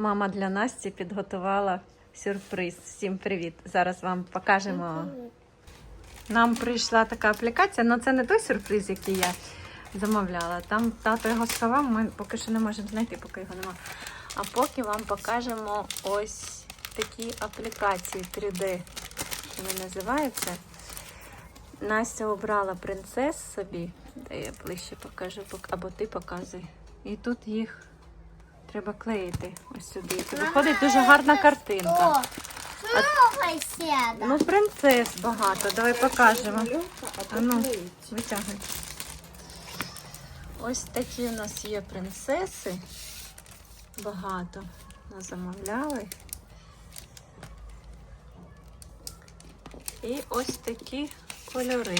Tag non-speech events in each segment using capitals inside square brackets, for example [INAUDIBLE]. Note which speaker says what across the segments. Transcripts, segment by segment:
Speaker 1: Мама для Насті підготувала сюрприз. Всім привіт! Зараз вам покажемо. Нам прийшла така аплікація, але це не той сюрприз, який я замовляла. Там тато його сховав, ми поки що не можемо знайти, поки його нема. А поки вам покажемо ось такі аплікації 3D. Вони називаються. Настя обрала принцес собі. Де я ближче покажу, або ти показуй. І тут їх треба клеїти ось сюди. І виходить дуже гарна картинка. Ну, принцес багато. Давай покажемо. А ну, витягуй. Ось такі у нас є принцеси. Багато. Нас замовляли. І ось такі кольори.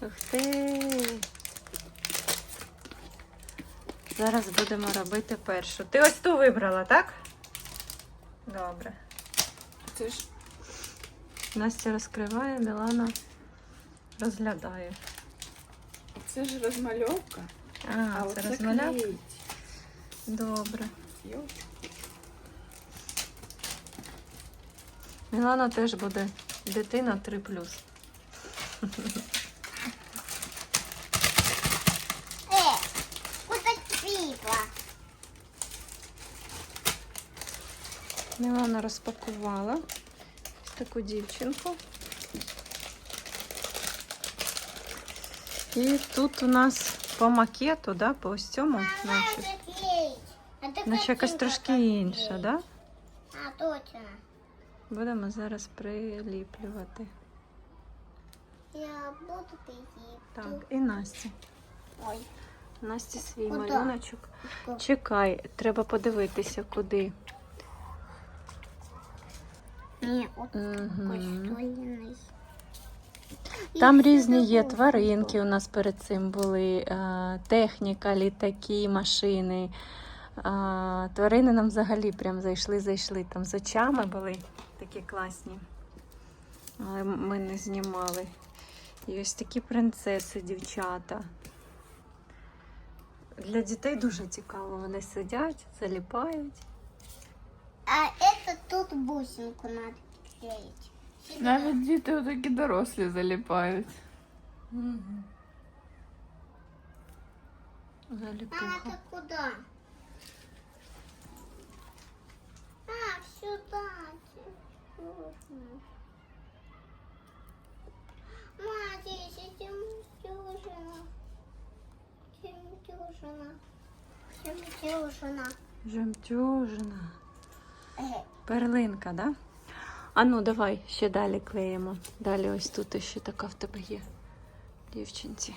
Speaker 1: Ух ти. Зараз будемо робити першу. Ти ось ту вибрала, так? Добре.
Speaker 2: Це ж
Speaker 1: Настя розкриває, Мілана розглядає.
Speaker 2: це ж розмальовка.
Speaker 1: А,
Speaker 2: А
Speaker 1: це розмаляв?
Speaker 2: клеїть.
Speaker 1: Добре. Мілана теж буде дитина 3 [LAUGHS] Мілана розпакувала ось таку дівчинку. І тут у нас по макету, да, по ось цьому, наче, якась трошки інша, да?
Speaker 3: А, точно.
Speaker 1: Будемо зараз приліплювати.
Speaker 3: Я буду пить.
Speaker 1: Так, і Настя.
Speaker 3: Ой.
Speaker 1: Насті свій малюночок. Чекай, треба подивитися, куди. Мгм. Там різні є тваринки. У нас перед цим були е, техніка, літаки, машини. Е, тварини нам взагалі прям зайшли, зайшли. Там з очами були такі класні. Але ми не знімали. І ось такі принцеси, дівчата. Для дітей дуже цікаво. Вони сидять, заліпають.
Speaker 3: А тут бусинку надо клеить. Сюда.
Speaker 2: Навіть діти отакі дорослі заліпають.
Speaker 3: Мама,
Speaker 1: Заліпуха.
Speaker 3: ты куда? А, сюда. Можно. Мама, здесь жемчужина. Жемчужина. Жемчужина.
Speaker 1: Жемчужина. Перлинка, да? А ну, давай ще далі клеїмо. Далі ось тут ще така в тебе є дівчинці.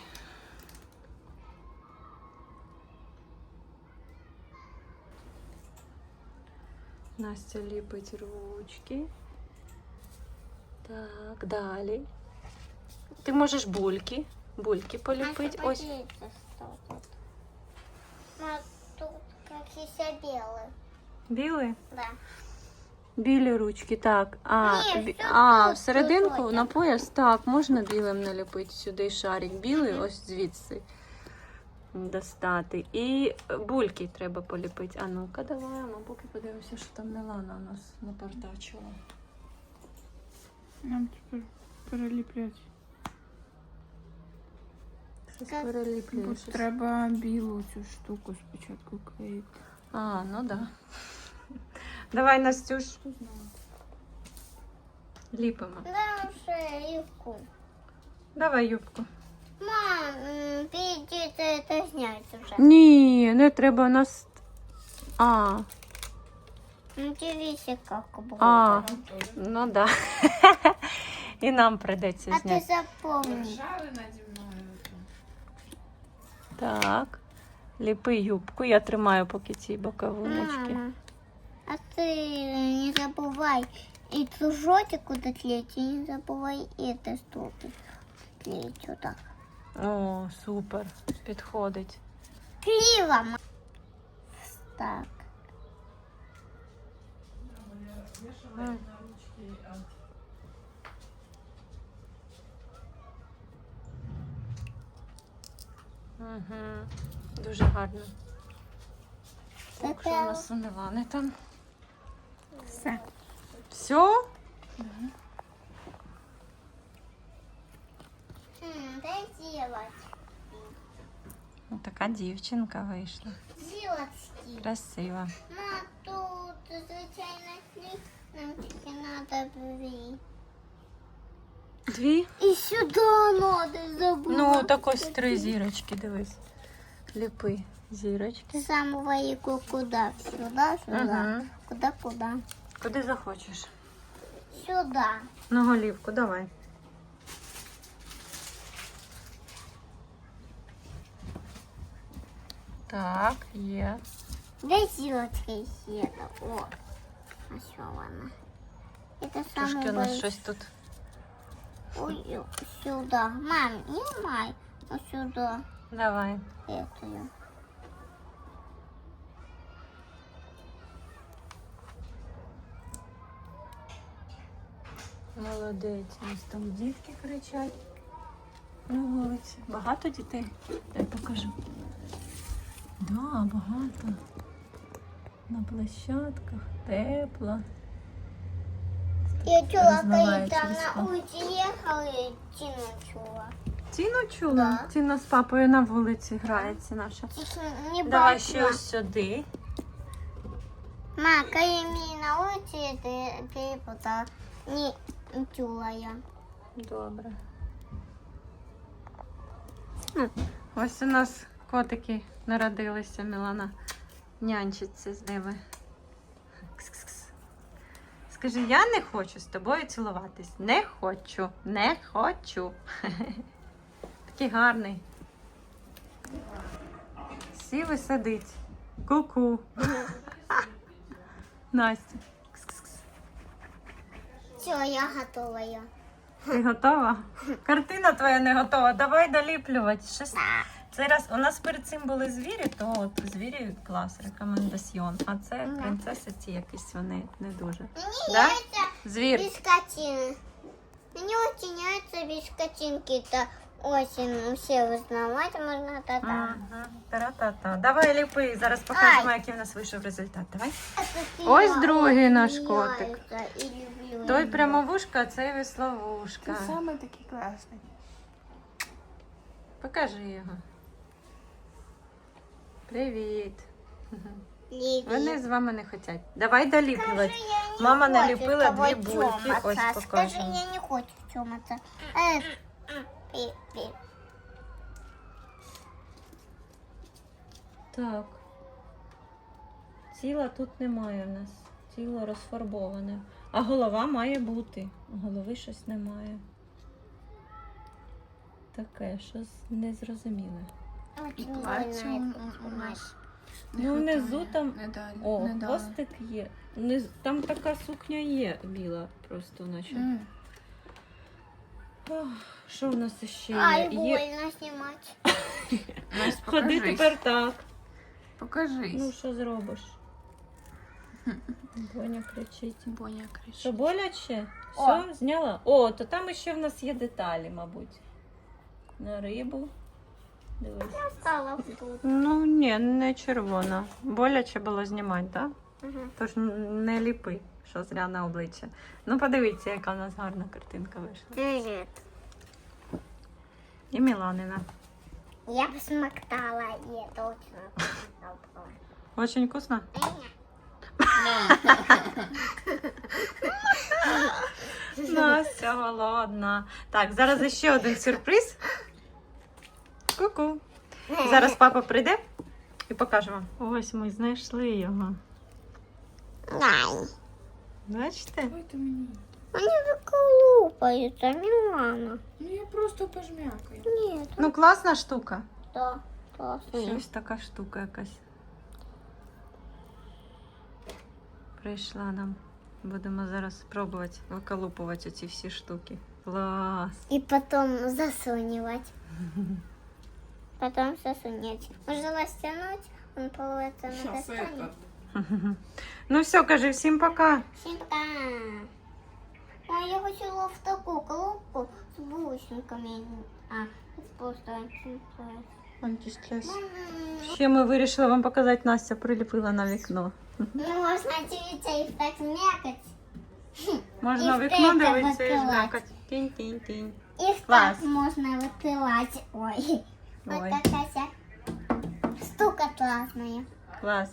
Speaker 1: Настя ліпить ручки. Так, далі. Ти можеш бульки. Бульки поліпити. Ось.
Speaker 3: тут. Какие-то белые.
Speaker 1: Білий?
Speaker 3: Да.
Speaker 1: Білі ручки, так. А,
Speaker 3: Ні,
Speaker 1: бі-
Speaker 3: все
Speaker 1: а
Speaker 3: тут
Speaker 1: всерединку
Speaker 3: тут.
Speaker 1: на пояс, так, можна білим наліпити сюди шарик. Білий ось звідси достати. І бульки треба поліпити. А ну-ка, давай, ми поки подивимося, що там Мілана у нас напортачила.
Speaker 2: Нам тепер переліплять.
Speaker 1: Щось
Speaker 3: Так.
Speaker 2: треба білу цю штуку спочатку клеїти.
Speaker 1: А, ну да. Давай, Настюш, ліпимо.
Speaker 3: Да, шейку.
Speaker 1: Давай юбку.
Speaker 3: Мам, м, видите, это снять уже.
Speaker 1: Ні, не треба у нас. А,
Speaker 3: Ну, дивись, как было.
Speaker 1: А. ну да. І нам придеться
Speaker 3: А ты
Speaker 1: зняти.
Speaker 3: запомни.
Speaker 2: Шари наді мною.
Speaker 1: Так. Ліпи юбку, я тримаю поки ці боковиночки.
Speaker 3: Мама, а ты не забывай и кружочек куда клеить, и не забывай это столбик клеить вот так.
Speaker 1: О, супер. Підходить.
Speaker 3: Криво. ма- Так.
Speaker 1: Угу. Дуже гарно. Так, що у нас у Мілани там?
Speaker 2: Все.
Speaker 1: Все?
Speaker 3: М, Дай сделать.
Speaker 1: Ну, така дівчинка вийшла.
Speaker 3: Зілочки.
Speaker 1: Красива.
Speaker 3: На тут звичайно слід, нам тільки надо дві.
Speaker 1: Дві?
Speaker 3: І сюди надо забути.
Speaker 1: Ну, так ось три зірочки, дивись. Ліпи зірочки.
Speaker 3: З самого яку куди? Сюди, сюди.
Speaker 1: Ага.
Speaker 3: Куди, куди?
Speaker 1: Куди захочеш?
Speaker 3: Сюди.
Speaker 1: На голівку, давай. Так, є.
Speaker 3: Де зілочки ще? О. А що вона? Це
Speaker 1: Трошки
Speaker 3: саме
Speaker 1: у нас
Speaker 3: бо-
Speaker 1: щось тут.
Speaker 3: Ой, сюди. Мам, не май. Ось сюди.
Speaker 1: Давай.
Speaker 3: Эту.
Speaker 1: Молодець. Ось там дітки кричать на вулиці. Багато дітей? Дай покажу. Да, багато. На площадках, тепло.
Speaker 3: Я чула, коли там на вулиці їхали, ціну чула.
Speaker 1: Тіну чула?
Speaker 3: Да.
Speaker 1: Тіна з папою на вулиці грається наша.
Speaker 3: Не
Speaker 1: Давай ще ось сюди.
Speaker 3: Ма, коли мені на вулиці, ти перепутала. Не чула я.
Speaker 1: Добре. Ось у нас котики народилися, Мілана нянчиться з ними. Скажи, я не хочу з тобою цілуватись. Не хочу, не хочу. [LAUGHS] Такий гарний. Сів і сидить. Ку-ку. [LAUGHS] Настя.
Speaker 3: Все, я готова. Я.
Speaker 1: Ти готова? Картина твоя не готова. Давай доліплювати. Щось... Це раз у нас перед цим були звірі, то от звірі клас, рекомендаціон. А це принцеси ці якісь вони не дуже.
Speaker 3: Мені
Speaker 1: Да? Звір.
Speaker 3: без картины. Мне очень без картинки. Это очень все узнавать можно тогда.
Speaker 1: Ага. Та-ра-та-та. Давай ліпи. Зараз покажемо, який в нас вийшов результат. Давай. Ось другий наш котик. Той прямовушка, а цей весловушка.
Speaker 2: Ти саме такий класний.
Speaker 1: Покажи його. Привіт.
Speaker 3: Привет.
Speaker 1: Вони з вами не хочуть. Давай доліплювати. Мама
Speaker 3: хочу
Speaker 1: наліпила дві бульки. Ось
Speaker 3: Скажи, я не хочу. Э, пи- пи.
Speaker 1: Так. Тіла тут немає в нас. Тіло розфарбоване. А голова має бути. Голови щось немає. Таке, щось незрозуміле. Ну, внизу там-
Speaker 2: Не.
Speaker 1: О,
Speaker 2: не
Speaker 1: хвостик є. Там така сукня є біла, просто наче.
Speaker 2: М.
Speaker 1: Що в нас ще є?
Speaker 3: Ай,
Speaker 1: є...
Speaker 3: больно снимать. [LAUGHS]
Speaker 2: Настя,
Speaker 1: Ходи
Speaker 2: покажись.
Speaker 1: тепер так.
Speaker 2: Покажись.
Speaker 1: Ну, що зробиш? [LAUGHS] Боня кричить.
Speaker 2: Боня
Speaker 1: Що
Speaker 2: кричить.
Speaker 1: боляче?
Speaker 3: О.
Speaker 1: Все, зняла? О, то там ще в нас є деталі, мабуть. На рибу. Дивись.
Speaker 3: Стала тут.
Speaker 1: Ну ні, не червона. Боляче було знімати, так?
Speaker 3: Мгм.
Speaker 1: Тож не ліпи, що зря на обличчя. Ну, подивіться, яка в нас гарна картинка вийшла.
Speaker 3: Привет.
Speaker 1: І Міланина.
Speaker 3: Я посмоктала, и это очень вкусно.
Speaker 1: Очень вкусно? Настя голодна. Так, зараз ще один сюрприз. Ку-ку. Зараз папа прийде і покаже вам. Ось ми знайшли його.
Speaker 3: Ай,
Speaker 1: Бачите?
Speaker 2: Ой, ти мені.
Speaker 3: они выколупаются, Милана.
Speaker 2: Ну я просто пожмякаю.
Speaker 3: Нет,
Speaker 1: Ну, класна штука.
Speaker 3: да, классно.
Speaker 1: Ось така штука якась. Прийшла нам. Будемо зараз спробувати виколупувати ці всі штуки. Клас!
Speaker 3: И потом засунивать. Потом засунуть. Можно растянуть, он плавается на
Speaker 2: Щас
Speaker 3: достанет.
Speaker 2: этот.
Speaker 1: Ну все, кажи всім пока.
Speaker 3: Всем пока. Ой, я хотела в такую коробку с бусинками. А, это просто...
Speaker 1: Антистрес. Ще ми вирішили вам показати, Настя приліпила на вікно.
Speaker 3: Ну, можна дивитися і так м'якать.
Speaker 1: Можна
Speaker 3: І
Speaker 1: в вікно
Speaker 3: в те
Speaker 1: дивитися і
Speaker 3: викладати.
Speaker 1: жмякати. Тінь-тінь-тінь.
Speaker 3: І в
Speaker 1: Клас.
Speaker 3: так можна випивати. Ой. [LAUGHS]
Speaker 1: Ой.
Speaker 3: Ось така ся штука класна.
Speaker 1: Клас.